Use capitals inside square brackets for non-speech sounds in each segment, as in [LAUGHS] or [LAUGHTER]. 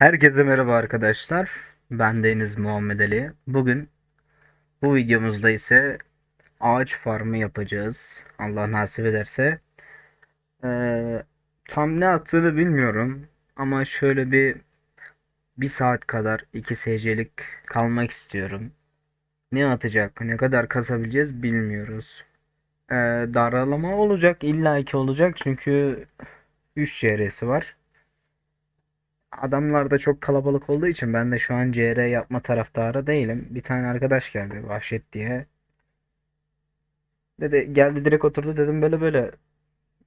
Herkese merhaba arkadaşlar. Ben Deniz Muhammed Ali. Bugün bu videomuzda ise ağaç farmı yapacağız. Allah nasip ederse. Ee, tam ne attığını bilmiyorum. Ama şöyle bir bir saat kadar 2 SC'lik kalmak istiyorum. Ne atacak, ne kadar kasabileceğiz bilmiyoruz. Ee, daralama olacak, illaki olacak çünkü 3 CR'si var. Adamlar da çok kalabalık olduğu için ben de şu an CR yapma taraftarı değilim. Bir tane arkadaş geldi Vahşet diye. Dedi geldi direkt oturdu dedim böyle böyle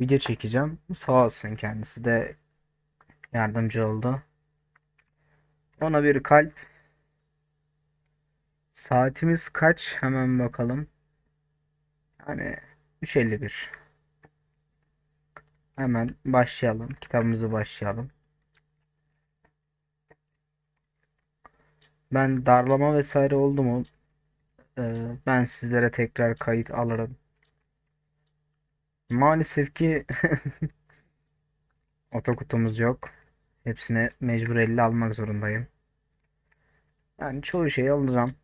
video çekeceğim. Sağ olsun kendisi de yardımcı oldu. Ona bir kalp. Saatimiz kaç? Hemen bakalım. Yani 3.51. Hemen başlayalım. Kitabımızı başlayalım. Ben darlama vesaire oldu mu? Ee, ben sizlere tekrar kayıt alırım. Maalesef ki [LAUGHS] otokutumuz yok. Hepsine mecbur 50 almak zorundayım. Yani çoğu şeyi alacağım.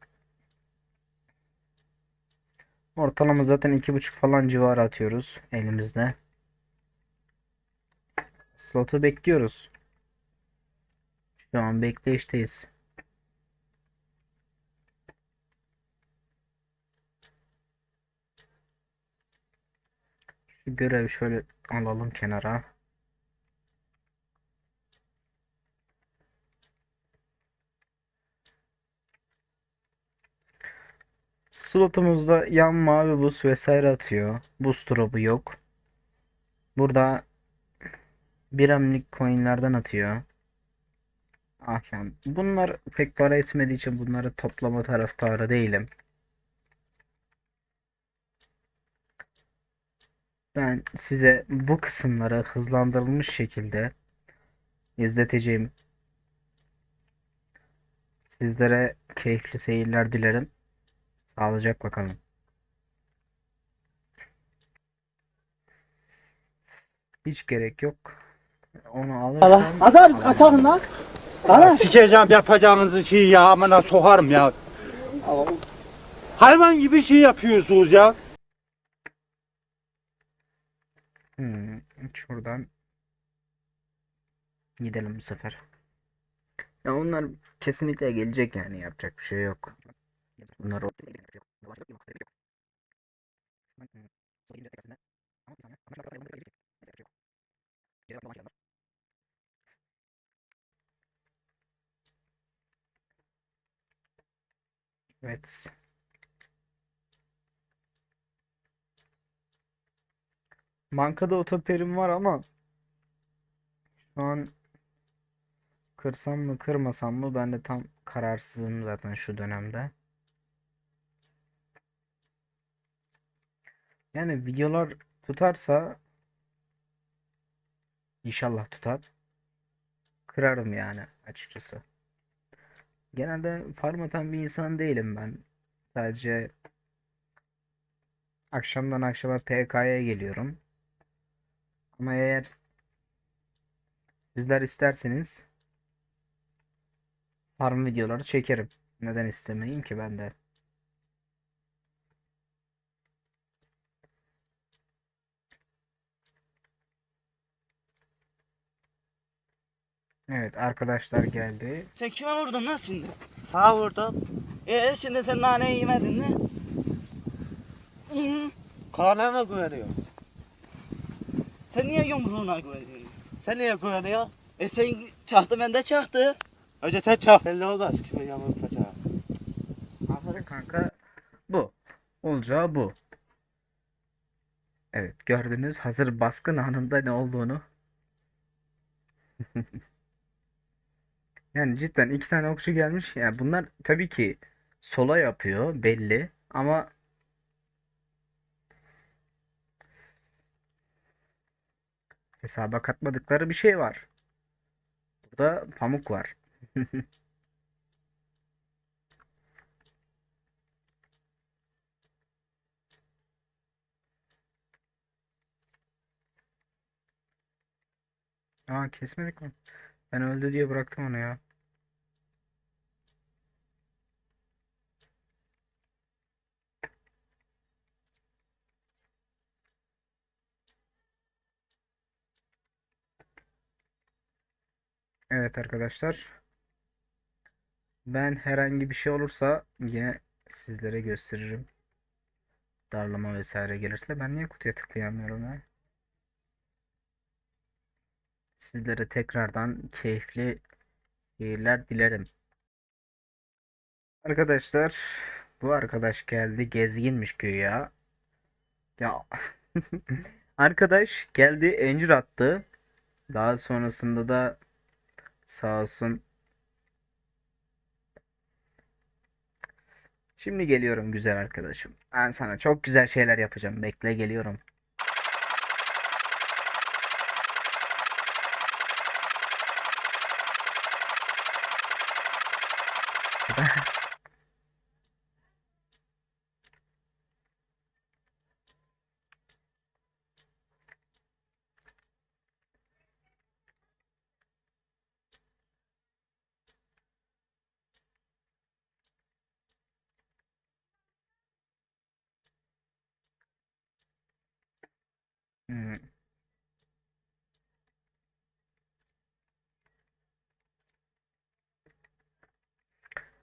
Ortalama zaten iki buçuk falan civarı atıyoruz elimizde. Slotu bekliyoruz. Şu an bekleyişteyiz. Şu görevi şöyle alalım kenara. Slotumuzda yan mavi buz vesaire atıyor. Buz drop'u yok. Burada biramlik coinlerden atıyor. Ah yani bunlar pek para etmediği için bunları toplama taraftarı değilim. Ben size bu kısımları hızlandırılmış şekilde izleteceğim. Sizlere keyifli seyirler dilerim. Sağlıcakla kalın. Hiç gerek yok. Onu alırsam Atar kaçarım lan. Ana. Sikeceğim yapacağınızı şeyi ya amına sokarım ya. Hayvan gibi şey yapıyorsunuz ya. Hmm, şuradan gidelim bu sefer. Ya onlar kesinlikle gelecek yani yapacak bir şey yok. Bunlar Evet. Bankada otoperim var ama şu an kırsam mı kırmasam mı ben de tam kararsızım zaten şu dönemde. Yani videolar tutarsa inşallah tutar. Kırarım yani açıkçası. Genelde farm atan bir insan değilim ben. Sadece akşamdan akşama PK'ya geliyorum. Ama eğer sizler isterseniz farm videoları çekerim. Neden istemeyeyim ki ben de. Evet arkadaşlar geldi. Sen kime vurdun lan şimdi? Sağ vurdum. Ee şimdi sen naneyi yemedin mi? Hı. Kana mı güveniyor? Sen niye yumruğuna güveniyorsun? Sen niye güveniyor? E sen çaktı ben de çaktı. Önce sen çak. Belli olmaz kime yamuk taşa. Aferin kanka. Bu. Olacağı bu. Evet gördünüz hazır baskın anında ne olduğunu. [LAUGHS] Yani cidden iki tane okçu gelmiş. Yani bunlar tabii ki sola yapıyor belli ama hesaba katmadıkları bir şey var. Burada pamuk var. [LAUGHS] Aa kesmedik mi? Ben öldü diye bıraktım onu ya. Evet arkadaşlar. Ben herhangi bir şey olursa yine sizlere gösteririm. Darlama vesaire gelirse ben niye kutuya tıklayamıyorum ya? Sizlere tekrardan keyifli seyirler dilerim. Arkadaşlar bu arkadaş geldi gezginmiş güya. Ya [LAUGHS] arkadaş geldi encir attı. Daha sonrasında da sağ olsun. Şimdi geliyorum güzel arkadaşım. Ben sana çok güzel şeyler yapacağım. Bekle geliyorum. [LAUGHS] Hmm.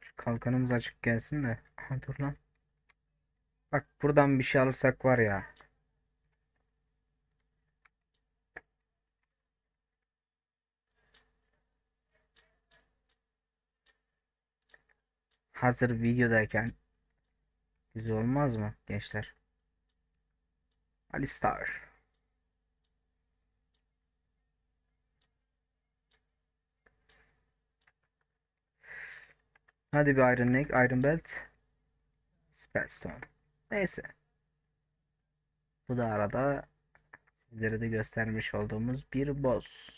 Şu kalkanımız açık gelsin de. Dur lan. Bak buradan bir şey alırsak var ya. Hazır videodayken güzel olmaz mı gençler? Ali Hadi bir Iron Neck, Iron Belt. Spellstone. Neyse. Bu da arada sizlere de göstermiş olduğumuz bir boss.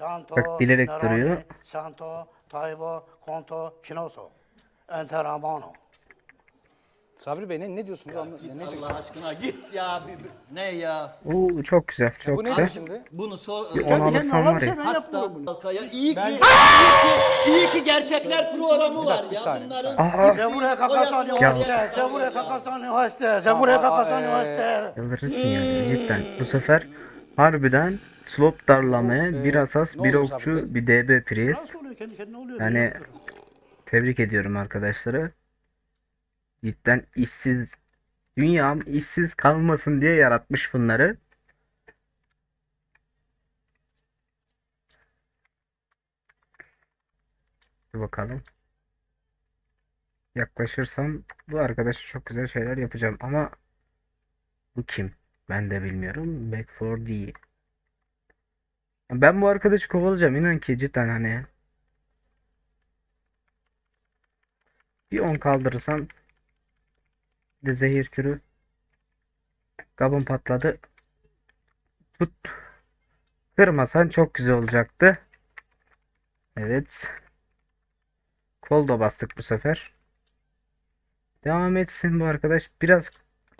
Lanto, Bak bilerek duruyor. Santo, Taybo, Konto, Kinoso, Enteramano. Sabri Bey ne, ne diyorsunuz? Anla, ne, ne, Allah aşkına git ya. bir- bir- ne ya? Oo çok güzel, çok bu güzel. nedir şimdi? Bunu sor. Bir onu alırsan var ya. Hasta halkaya iyi ki, iyi ki iyi ki gerçekler programı var bir ya saniye, bir bunların. Aha Zemure Kakasani Ya. Hoste, Zemure Kakasani Hoste, Zemure Kakasani e, Hoste. Yıldırırsın yani cidden. Bu sefer harbiden slop darlamaya bir asas, bir okçu, bir DB oluyor? Yani tebrik ediyorum arkadaşları. Cidden işsiz dünyam işsiz kalmasın diye yaratmış bunları. Bir bakalım. Yaklaşırsam bu arkadaşa çok güzel şeyler yapacağım ama bu kim? Ben de bilmiyorum. Back for D. Ben bu arkadaşı kovalayacağım. İnan ki cidden hani Bir 10 kaldırırsam bir de zehir kürü kabın patladı. Tut. Kırmasan çok güzel olacaktı. Evet. Kol da bastık bu sefer. Devam etsin bu arkadaş. Biraz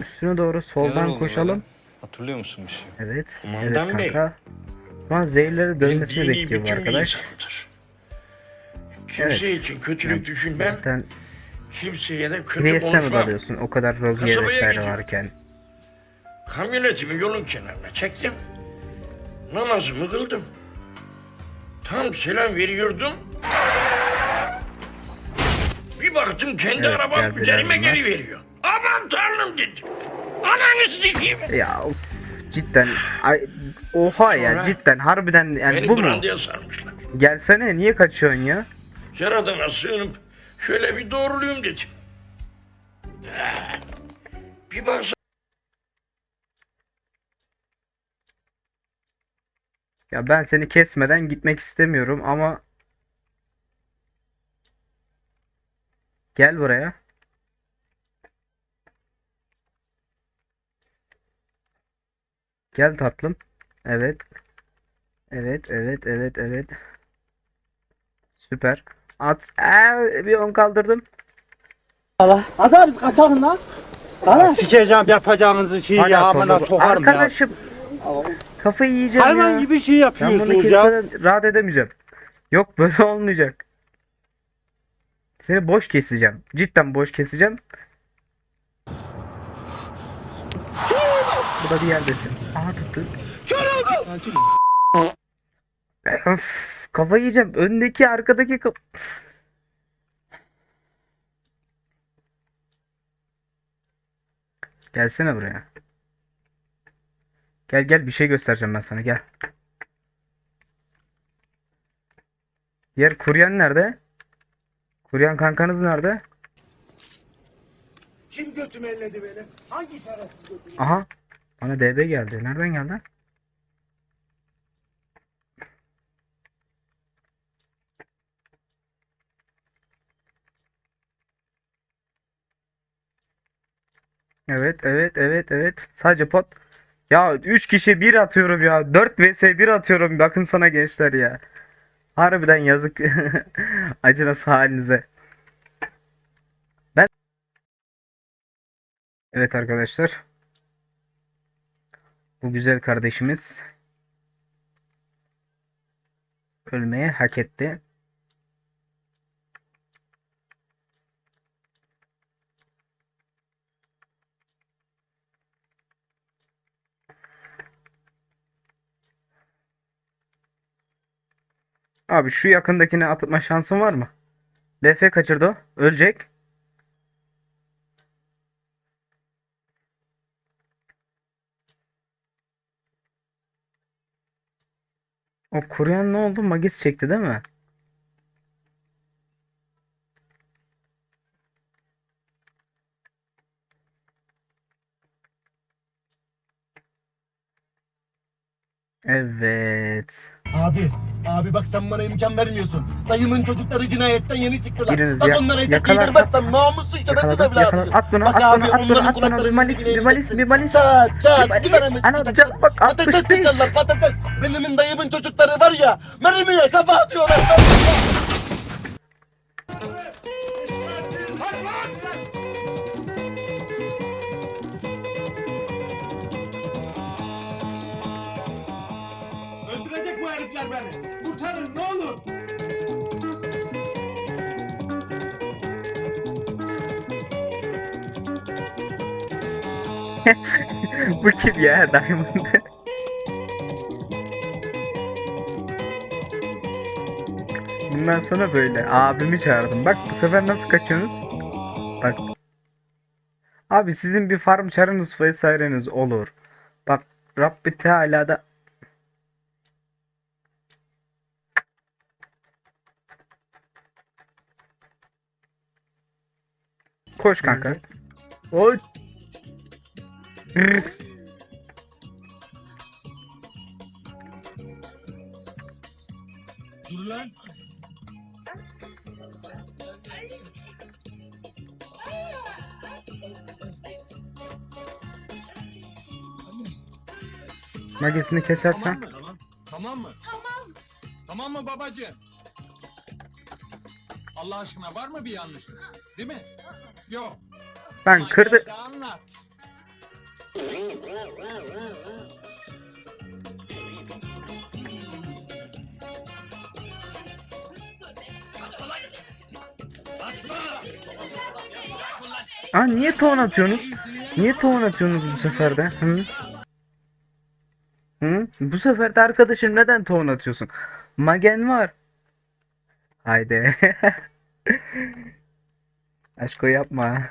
üstüne doğru soldan koşalım. böyle? Hatırlıyor musun bir şey? Evet. Kumandan evet Bey. kanka. Şu an zehirleri dönmesini bekliyor bu arkadaş. Kimse Evet. için kötülük Yani düşünmem, Cidden kimseye de kötü konuşmam. dalıyorsun? O kadar Kasabaya vesaire varken. Kamyonetimi yolun kenarına çektim. Namazımı kıldım. Tam selam veriyordum. Bir baktım kendi Evet, arabam üzerime bunlar. geliveriyor. Aman tanrım dedim. Ananı sikeyim. Ya of, cidden ay, oha ya Sonra cidden harbiden yani Beni bu mu? sarmışlar. Gelsene niye kaçıyorsun ya? Yaradana sığınıp şöyle bir doğruluyum dedim. Ha, Bir baksana Ya ben seni kesmeden gitmek istemiyorum ama Gel buraya. Gel tatlım. Evet. Evet, evet, evet, evet. Süper. At. Ee, bir on kaldırdım. Sikeceğim yapacağınızı şeyi Hala ya amına sokarım ya. Arkadaşım. Kafayı yiyeceğim Hayvan ya. gibi şey Ben bunu yapıyorsunuz ya. kesmeden rahat edemeyeceğim. Yok böyle [LAUGHS] olmayacak. Seni boş keseceğim. Cidden boş keseceğim. Bu da bir yerdesin. Aha tuttu. Öf, kafayı yiyeceğim. Öndeki arkadaki kaf... Gelsene buraya. Gel gel bir şey göstereceğim ben sana gel. Diğer kuryen nerede? Kuryen kankanız nerede? Kim götümü elledi benim? Hangi şerefsiz götümü? Aha. Bana DB geldi. Nereden geldi? Evet, evet, evet, evet. Sadece pot. Ya 3 kişi bir atıyorum ya. 4 vs 1 atıyorum. Bakın sana gençler ya. Harbiden yazık. [LAUGHS] Acınası halinize. Ben Evet arkadaşlar. Bu güzel kardeşimiz ölmeye hak etti. Abi şu yakındakine atma şansın var mı? LF kaçırdı. Ölecek. O kuruyan ne oldu? Magis çekti değil mi? Evet. Abi, abi bak sen bana imkan vermiyorsun. Dayımın çocukları cinayetten yeni çıktılar. Biriniz bak ya- onlara tek yakalarsan- giydirmezsem namussuz şerefsiz Yakaladım, yakaladım. evladım. At bunu, Bak at abi bunu, at bunu, onların at bunu. Bir kulaklarını malis, bir malis, bir malis. Çat çat Bir tane can bak, Patates 65. sıçarlar patates. Benim dayımın çocukları var ya mermiye kafa atıyorlar. Öldürecek bu herifler beni. [LAUGHS] Bu kim ya Diamond? Bundan sonra böyle abimi çağırdım. Bak bu sefer nasıl kaçıyorsunuz? Bak. Abi sizin bir farm çarınız vesaireniz olur. Bak Rabbi Teala da Koş kanka. Oy. Dur lan. Magesini kesersen. Tamam mı? Tamam mı? Tamam. Tamam mı babacığım? Allah aşkına var mı bir yanlış? Değil mi? Yok. Ben kırdı. Anlat. Aa niye ton atıyorsunuz? Niye ton atıyorsunuz bu sefer de? Hı? Hı? Bu sefer de arkadaşım neden ton atıyorsun? Magen var. Haydi. [LAUGHS] Aşko yapma.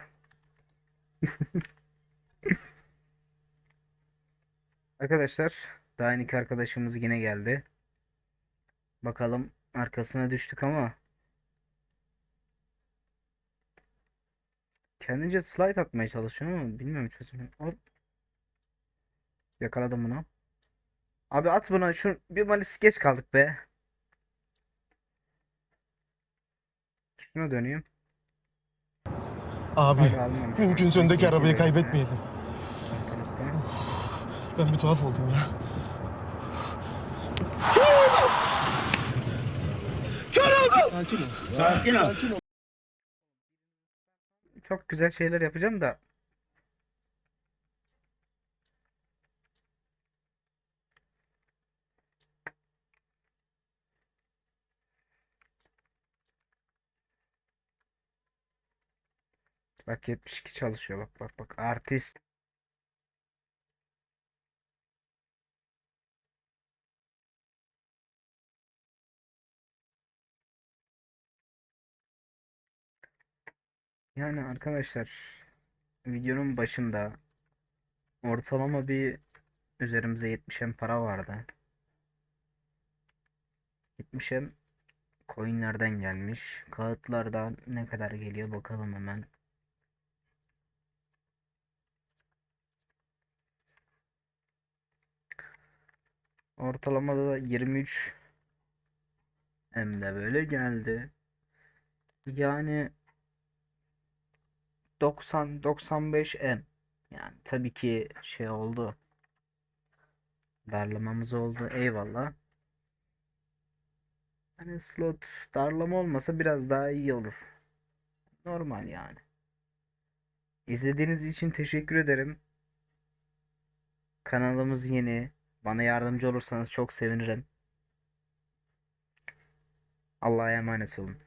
[LAUGHS] Arkadaşlar Dainik arkadaşımız yine geldi. Bakalım arkasına düştük ama kendince slide atmaya çalışıyor ama bilmiyorum çözümünü. Hop. Yakaladım bunu. Abi at bunu. Şu bir malis geç kaldık be. Şuna döneyim. Abi Abi almamış. mümkünse öndeki arabayı kaybetmeyelim. Ben bir tuhaf oldum ya. Sakin ol. Çok güzel şeyler yapacağım da. Bak 72 çalışıyor bak bak bak artist. Yani arkadaşlar videonun başında ortalama bir üzerimize 70'en para vardı. 70'em coinlerden gelmiş. Kağıtlardan ne kadar geliyor bakalım hemen. Ortalamada da 23 hem de böyle geldi. Yani 90-95 M. Yani tabii ki şey oldu. Darlamamız oldu. Eyvallah. Hani slot darlama olmasa biraz daha iyi olur. Normal yani. İzlediğiniz için teşekkür ederim. Kanalımız yeni. Bana yardımcı olursanız çok sevinirim. Allah'a emanet olun.